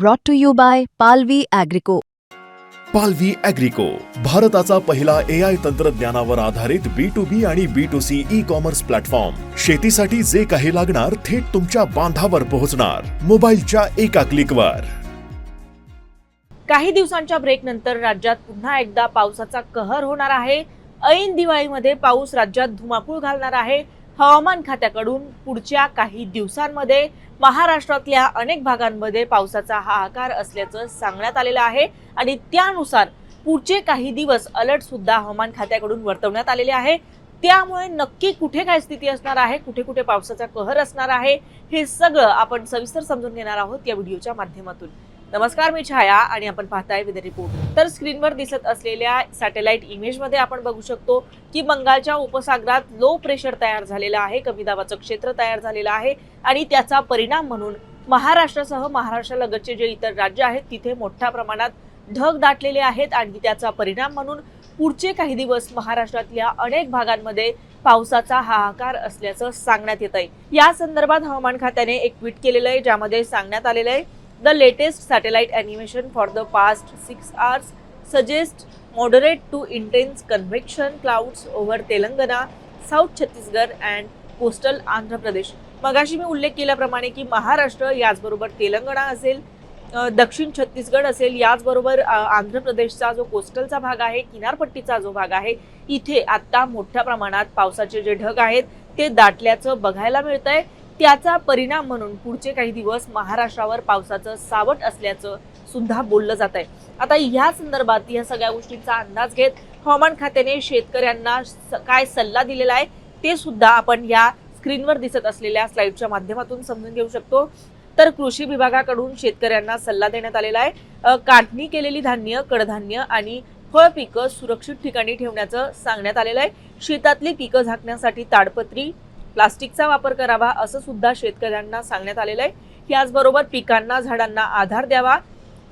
brought to you by Palvi Agrico. पालवी अॅग्रिको भारताचा पहिला ए आय तंत्रज्ञानावर आधारित बी टू बी आणि B two C e commerce platform शेतीसाठी जे काही लागणार थेट तुमच्या बांधावर पोहोचणार. मोबाईलच्या एका क्लिकवर काही दिवसांच्या ब्रेक नंतर राज्यात पुन्हा एकदा पावसाचा कहर होणार आहे. ऐन दिवाळीमध्ये पाऊस राज्यात धुमाकूळ घालणार आहे. हवामान खात्याकडून पुढच्या काही दिवसांमध्ये महाराष्ट्रातल्या अनेक भागांमध्ये पावसाचा हाहाकार असल्याचं सांगण्यात आलेलं आहे. आणि त्यानुसार पुढचे काही दिवस अलर्ट सुद्धा हवामान खात्याकडून वर्तवण्यात आलेले आहे. त्यामुळे नक्की कुठे काय स्थिती असणार आहे? कुठे कुठे पावसाचा कहर असणार आहे? हे सगळं आपण सविस्तर समजून घेणार आहोत या व्हिडिओच्या माध्यमातून. नमस्कार मी छाया आणि आपण पाहताय विद रिपोर्ट तर स्क्रीनवर दिसत असलेल्या सॅटेलाइट इमेजमध्ये आपण बघू शकतो की बंगालच्या उपसागरात लो प्रेशर तयार झालेलं आहे कमी दाबाचं क्षेत्र तयार झालेलं आहे आणि त्याचा परिणाम म्हणून महाराष्ट्रासह महाराष्ट्रालगतचे जे इतर राज्य आहेत तिथे मोठ्या प्रमाणात ढग दाटलेले आहेत आणि त्याचा परिणाम म्हणून पुढचे काही दिवस महाराष्ट्रातल्या अनेक भागांमध्ये पावसाचा हाहाकार असल्याचं सांगण्यात येत आहे या संदर्भात हवामान खात्याने एक ट्विट केलेलं आहे ज्यामध्ये सांगण्यात आलेलं आहे the latest satellite animation for the past six hours suggest moderate to intense convection clouds over Telangana south Chhattisgarh and coastal Andhra Pradesh मगाशी मी उल्लेख केल्याप्रमाणे की महाराष्ट्र याचबरोबर तेलंगणा असेल दक्षिण छत्तीसगड असेल याचबरोबर आंध्र प्रदेशचा जो कोस्टलचा भाग आहे किनारपट्टीचा जो भाग आहे इथे आत्ता मोठ्या प्रमाणात पावसाचे जे ढग आहेत ते दाटल्याचं बघायला मिळतंय. त्याचा परिणाम म्हणून पुढचे काही दिवस महाराष्ट्रावर पावसाचं सावट असल्याचं सुद्धा बोललं जात आहे. आता या संदर्भात या सगळ्या गोष्टींचा अंदाज घेत हवामान खात्याने शेतकऱ्यांना स- काय सल्ला दिलेला आहे ते सुद्धा आपण या स्क्रीनवर दिसत असलेल्या स्लाइडच्या माध्यमातून समजून घेऊ शकतो. तर कृषी विभागाकडून शेतकऱ्यांना सल्ला देण्यात आलेला आहे. काढणी केलेली धान्य कडधान्य आणि फळ पिकं सुरक्षित ठिकाणी ठेवण्याचं सांगण्यात आलेलं आहे. शेतातली पिकं झाकण्यासाठी ताडपत्री प्लास्टिकचा वापर करावा असं सुद्धा शेतकऱ्यांना सांगण्यात आलेलं आहे. याचबरोबर पिकांना झाडांना आधार द्यावा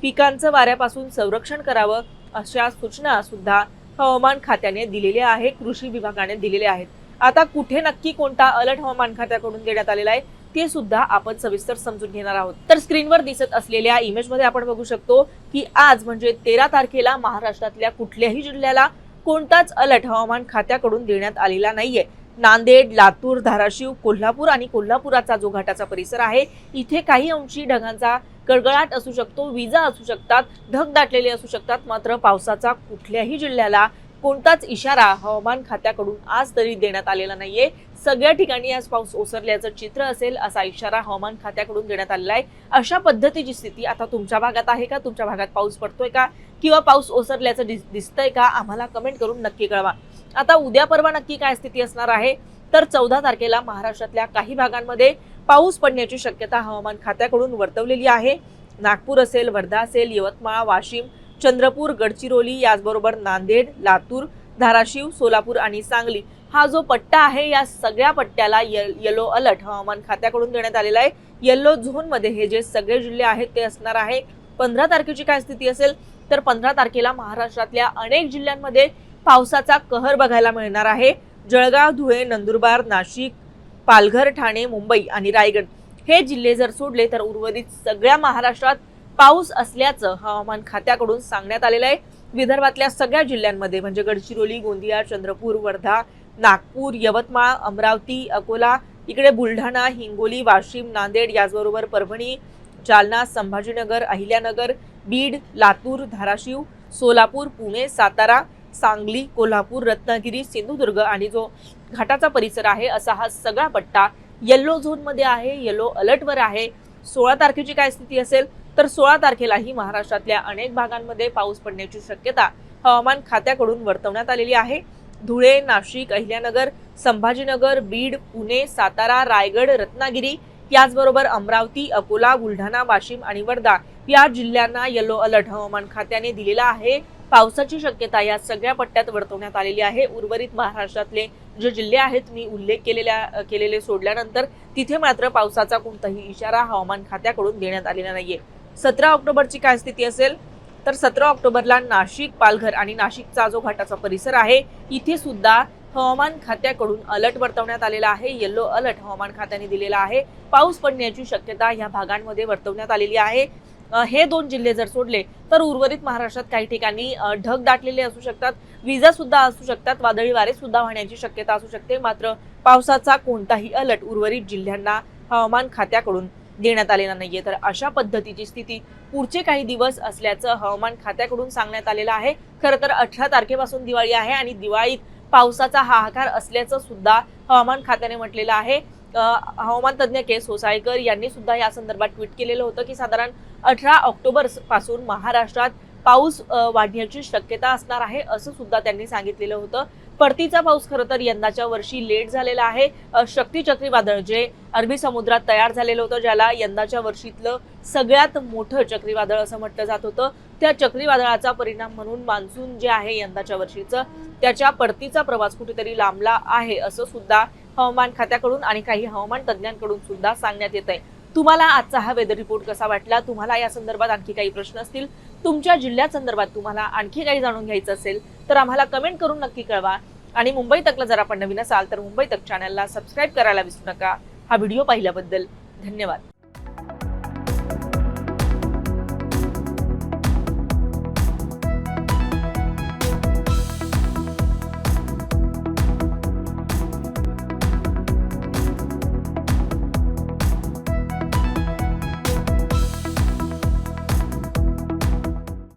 पिकांचं वाऱ्यापासून संरक्षण करावं अशा सूचना सुद्धा हवामान खात्याने दिलेल्या आहे कृषी विभागाने दिलेल्या आहेत. आता कुठे नक्की कोणता अलर्ट हवामान खात्याकडून देण्यात आलेला आहे ते सुद्धा आपण सविस्तर समजून घेणार आहोत. तर स्क्रीनवर दिसत असलेल्या इमेजमध्ये आपण बघू शकतो की आज म्हणजे तेरा तारखेला महाराष्ट्रातल्या कुठल्याही जिल्ह्याला कोणताच अलर्ट हवामान खात्याकडून देण्यात आलेला नाहीये. नांदेड लातूर धाराशिव कोल्हापूर आणि कोल्हापुराचा जो घाटाचा परिसर आहे इथे काही अंशी ढगांचा गडगडाट असू शकतो विजा असू शकतात ढग दाटलेले असू शकतात मात्र पावसाचा कुठल्याही जिल्ह्याला कोणताच इशारा हवामान खात्याकडून आज तरी देण्यात आलेला नाहीये. सगळ्या ठिकाणी आज पाऊस ओसरल्याचं चित्र असेल असा इशारा हवामान खात्याकडून देण्यात आलेला आहे अशा पद्धतीची स्थिती आता तुमच्या भागात आहे का? तुमच्या भागात पाऊस पडतोय का? किंवा पाऊस ओसरल्याचं दिस दिसतंय का? आम्हाला कमेंट करून नक्की कळवा. आता उद्या परवा नक्की काय स्थिती असणार आहे? तर चौदा तारखेला महाराष्ट्रातल्या काही भागांमध्ये पाऊस पडण्याची शक्यता हवामान खात्याकडून वर्तवलेली आहे. नागपूर असेल वर्धा असेल यवतमाळ वाशिम चंद्रपूर गडचिरोली याचबरोबर नांदेड लातूर धाराशिव सोलापूर आणि सांगली हा जो पट्टा आहे या सगळ्या पट्ट्याला येलो अलर्ट हवामान खात्याकडून देण्यात आलेला आहे. येल्लो झोनमध्ये हे जे सगळे जिल्हे आहेत ते असणार आहे. पंधरा तारखेची काय स्थिती असेल तर पंधरा तारखेला महाराष्ट्रातल्या अनेक जिल्ह्यांमध्ये पावसाचा कहर बघायला मिळणार आहे. जळगाव धुळे नंदुरबार नाशिक पालघर ठाणे मुंबई आणि रायगड हे जिल्हे जर सोडले तर उर्वरित सगळ्या महाराष्ट्रात पाऊस असल्याचं हवामान खात्याकडून सांगण्यात आलेलं आहे. विदर्भातल्या सगळ्या जिल्ह्यांमध्ये म्हणजे गडचिरोली गोंदिया चंद्रपूर वर्धा नागपूर यवतमाळ अमरावती अकोला इकडे बुलढाणा हिंगोली वाशिम नांदेड याचबरोबर परभणी जालना संभाजीनगर अहिल्यानगर बीड लातूर धाराशिव सोलापूर पुणे सातारा सांगली कोल्हापूर रत्नागिरी सिंधुदुर्ग आणि जो घाटाचा परिसर आहे असा हा सगळा पट्टा येल्लो झोनमध्ये आहे येलो अलर्टवर आहे. सोळा तारखेची काय स्थिती असेल? तर सोळा तारखेलाही महाराष्ट्रातल्या अनेक भागांमध्ये पाऊस पडण्याची शक्यता हवामान खात्याकडून वर्तवण्यात आलेली आहे. धुळे नाशिक अहिल्यानगर संभाजीनगर बीड पुणे सातारा रायगड रत्नागिरी याचबरोबर अमरावती अकोला बुलढाणा वाशिम आणि वर्धा या जिल्ह्यांना येलो अलर्ट हवामान खात्याने दिलेला आहे. पावसाची शक्यता या सगळ्या पट्ट्यात वर्तवण्यात आलेली आहे. उर्वरित महाराष्ट्रातले जे जिल्हे आहेत मी उल्लेख केलेल्या केलेले सोडल्यानंतर तिथे मात्र पावसाचा कोणताही इशारा हवामान खात्याकडून देण्यात आलेला नाहीये. सतरा ऑक्टोबरची काय स्थिती असेल? तर सतरा ऑक्टोबरला नाशिक पालघर आणि नाशिकचा जो घाटाचा परिसर आहे इथे सुद्धा हवामान खात्याकडून अलर्ट वर्तवण्यात आलेला आहे. येलो अलर्ट हवामान खात्याने दिलेला आहे. पाऊस पडण्याची शक्यता या भागांमध्ये वर्तवण्यात आलेली आहे. हे दोन जिल्हे जर सोडले तर उर्वरित महाराष्ट्रात काही ठिकाणी ढग दाटलेले असू शकतात. विजा सुद्धा असू शकतात. वादळी वारे सुद्धा वाहण्याची शक्यता असू शकते. मात्र पावसाचा कोणताही अलर्ट उर्वरित जिल्ह्यांना हवामान खात्याकडून देण्यात आलेला नाहीये. तर अशा पद्धतीची स्थिती पुढचे काही दिवस असल्याचं हवामान खात्याकडून सांगण्यात आलेलं आहे. खरं तर अठरा तारखेपासून दिवाळी आहे आणि दिवाळीत पावसाचा हाहाकार असल्याचं सुद्धा हवामान खात्याने म्हटलेलं आहे. हवामान तज्ज्ञ के सोसायकर यांनी सुद्धा या संदर्भात ट्विट केलेलं होतं की साधारण अठरा ऑक्टोबरपासून महाराष्ट्रात पाऊस वाढण्याची शक्यता असणार आहे असं सुद्धा त्यांनी सांगितलेलं होतं. परतीचा पाऊस खरं तर यंदाच्या वर्षी लेट झालेला आहे. शक्ती चक्रीवादळ जे अरबी समुद्रात तयार झालेलं होतं ज्याला यंदाच्या वर्षीतलं सगळ्यात मोठं चक्रीवादळ असं म्हटलं जात होतं त्या चक्रीवादळाचा परिणाम म्हणून मान्सून जे आहे यंदाच्या वर्षीचं त्याच्या परतीचा प्रवास कुठेतरी लांबला आहे असं सुद्धा हवामान खात्याकडून आणि काही हवामान तज्ज्ञांकडून सुद्धा सांगण्यात येत आहे तुम्हाला आजचा हा वेदर रिपोर्ट कसा वाटला? तुम्हाला या संदर्भात आणखी काही प्रश्न असतील? तुमच्या जिल्ह्या संदर्भात तुम्हाला आणखी काही जाणून घ्यायचं असेल तर आम्हाला कमेंट करून नक्की कळवा. आणि मुंबई तकला जर आपण नवीन असाल तर मुंबई तक चॅनलला सबस्क्राईब करायला विसरू नका. हा व्हिडिओ पाहिल्याबद्दल धन्यवाद.